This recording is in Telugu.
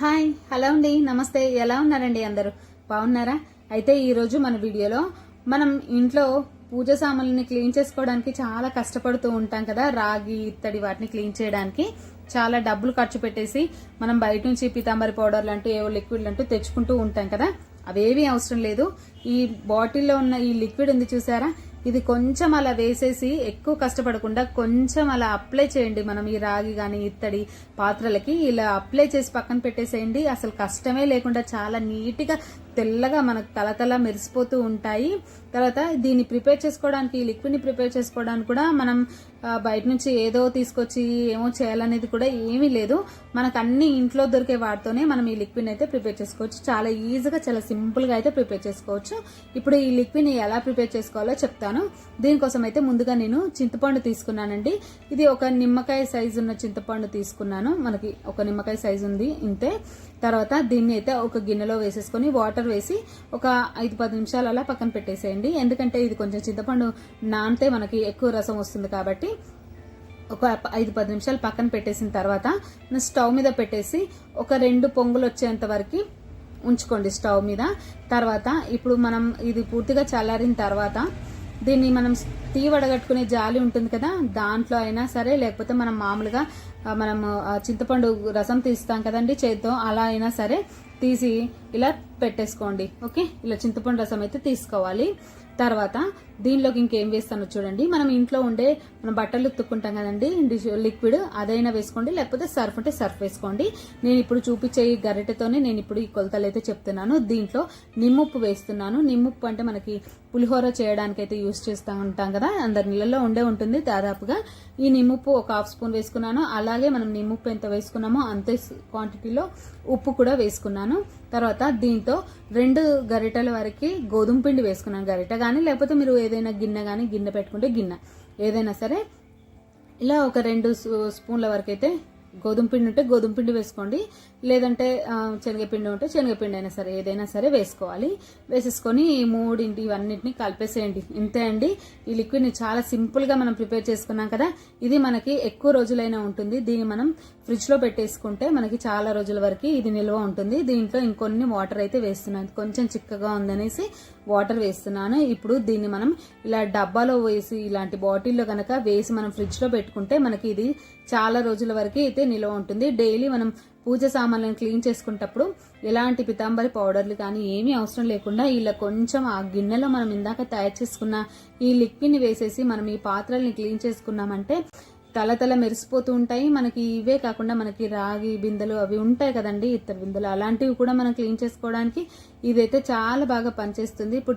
హాయ్ హలో అండి నమస్తే. ఎలా ఉన్నారండి అందరూ? బాగున్నారా? అయితే ఈరోజు మన వీడియోలో మనం ఇంట్లో పూజ సామాన్లని క్లీన్ చేసుకోవడానికి చాలా కష్టపడుతూ ఉంటాం కదా రాగి ఇత్తడి వాటిని క్లీన్ చేయడానికి. చాలా డబ్బులు ఖర్చు పెట్టేసి మనం బయట నుంచి పీతాంబరి పౌడర్లు అంటూ ఏవో లిక్విడ్లు అంటూ తెచ్చుకుంటూ ఉంటాం కదా. అవేవి అవసరం లేదు. ఈ బాటిల్లో ఉన్న ఈ లిక్విడ్ ఉంది చూసారా? ఇది కొంచెం అలా వేసేసి ఎక్కువ కష్టపడకుండా కొంచెం అలా అప్లై చేయండి. మనం ఈ రాగి కానీ ఇత్తడి పాత్రలకి ఇలా అప్లై చేసి పక్కన పెట్టేసేయండి. అసలు కష్టమే లేకుండా చాలా నీట్గా తెల్లగా మనకు తలతల మెరిసిపోతూ ఉంటాయి. తర్వాత దీన్ని ప్రిపేర్ చేసుకోవడానికి ఈ లిక్విడ్ని ప్రిపేర్ చేసుకోవడానికి కూడా మనం బయట నుంచి ఏదో తీసుకొచ్చి ఏమో చేయాలనేది కూడా ఏమీ లేదు. మనకు అన్ని ఇంట్లో దొరికే వాటితోనే మనం ఈ లిక్విడ్ని అయితే ప్రిపేర్ చేసుకోవచ్చు. చాలా ఈజీగా చాలా సింపుల్గా అయితే ప్రిపేర్ చేసుకోవచ్చు. ఇప్పుడు ఈ లిక్విడ్ని ఎలా ప్రిపేర్ చేసుకోవాలో చెప్తాను. దీనికోసం అయితే ముందుగా నేను చింతపండు తీసుకున్నానండి. ఇది ఒక నిమ్మకాయ సైజు ఉన్న చింతపండు తీసుకున్నాను. మనకి ఒక నిమ్మకాయ సైజు ఉంది ఇంతే. తర్వాత దీన్ని అయితే ఒక గిన్నెలో వేసేసుకొని వాటర్ వేసి ఒక ఐదు పది నిమిషాలు అలా పక్కన పెట్టేసేయండి. ఎందుకంటే ఇది కొంచెం చింతపండు నానితే మనకి ఎక్కువ రసం వస్తుంది కాబట్టి ఒక ఐదు పది నిమిషాలు పక్కన పెట్టేసిన తర్వాత స్టవ్ మీద పెట్టేసి ఒక రెండు పొంగులు వచ్చేంత వరకు ఉంచుకోండి స్టవ్ మీద. తర్వాత ఇప్పుడు మనం ఇది పూర్తిగా చల్లారిన తర్వాత దీన్ని మనం టీ వడగట్టుకునే జాలి ఉంటుంది కదా దాంట్లో అయినా సరే లేకపోతే మనం మామూలుగా మనం చింతపండు రసం తీస్తాం కదండి చేత్తో అలా అయినా సరే తీసి ఇలా పెట్టేసుకోండి ఓకే? ఇలా చింతపండు రసం అయితే తీసుకోవాలి. తర్వాత దీనిలోకి ఇంకేం వేస్తానో చూడండి. మనం ఇంట్లో ఉండే మనం బట్టలు ఉత్తుక్కుంటాం కదండి డిష్ లిక్విడ్ అదైనా వేసుకోండి లేకపోతే సర్ఫ్ ఉంటే సర్ఫ్ వేసుకోండి. నేను ఇప్పుడు చూపించే ఈ గరిటెతోనే నేను ఇప్పుడు ఈ కొలతలు అయితే చెప్తున్నాను. దీంట్లో నిమ్ముప్పు వేస్తున్నాను. నిమ్ముప్పు అంటే మనకి పులిహోర చేయడానికి అయితే యూస్ చేస్తూ ఉంటాం కదా అందరి నీళ్ళలో ఉండే ఉంటుంది దాదాపుగా. ఈ నిమ్ముప్పు ఒక హాఫ్ స్పూన్ వేసుకున్నాను. అలాగే మనం నిమ్ముప్పు ఎంత వేసుకున్నామో అంతే క్వాంటిటీలో ఉప్పు కూడా వేసుకున్నాను. తర్వాత దీంతో రెండు గరిటెల వరకు గోధుమ పిండి వేసుకున్నాను. గరిట కానీ లేకపోతే మీరు ఏదైనా గిన్నె కానీ గిన్నె పెట్టుకుంటే గిన్నె. ఏదైనా సరే ఇలా ఒక రెండు స్పూ- స్పూన్ల వరకు అయితే గోధుమ పిండి ఉంటే గోధుమ పిండి వేసుకోండి. లేదంటే శనగపిండి ఉంటే శనగపిండి అయినా సరే ఏదైనా సరే వేసుకోవాలి. వేసేసుకొని ఈ మూడింటి ఇవన్నిటిని కలిపేసేయండి. ఇంతే అండి. ఈ లిక్విడ్ని చాలా సింపుల్గా మనం ప్రిపేర్ చేసుకున్నాం కదా. ఇది మనకి ఎక్కువ రోజులైనా ఉంటుంది. దీన్ని మనం ఫ్రిడ్జ్లో పెట్టేసుకుంటే మనకి చాలా రోజుల వరకు ఇది నిల్వ ఉంటుంది. దీంట్లో ఇంకొన్ని వాటర్ అయితే వేస్తున్నాను. కొంచెం చిక్కగా ఉందనేసి వాటర్ వేస్తున్నాను. ఇప్పుడు దీన్ని మనం ఇలా డబ్బాలో వేసి ఇలాంటి బాటిల్లో కనుక వేసి మనం ఫ్రిడ్జ్లో పెట్టుకుంటే మనకి ఇది చాలా రోజుల వరకు అయితే నిల్వ ఉంటుంది. డైలీ మనం పూజ సామాన్లను క్లీన్ చేసుకునేటప్పుడు ఎలాంటి పితాంబరి పౌడర్లు కానీ ఏమీ అవసరం లేకుండా ఇలా కొంచెం ఆ గిన్నెలో మనం ఇందాక తయారు చేసుకున్న ఈ లిక్విడ్ని వేసేసి మనం ఈ పాత్రల్ని క్లీన్ చేసుకున్నామంటే తల తల మెరిసిపోతూ ఉంటాయి. మనకి ఇవే కాకుండా మనకి రాగి బిందెలు అవి ఉంటాయి కదండి ఇతర బిందెలు. అలాంటివి కూడా మనం క్లీన్ చేసుకోవడానికి ఇదైతే చాలా బాగా పనిచేస్తుంది. ఇప్పుడు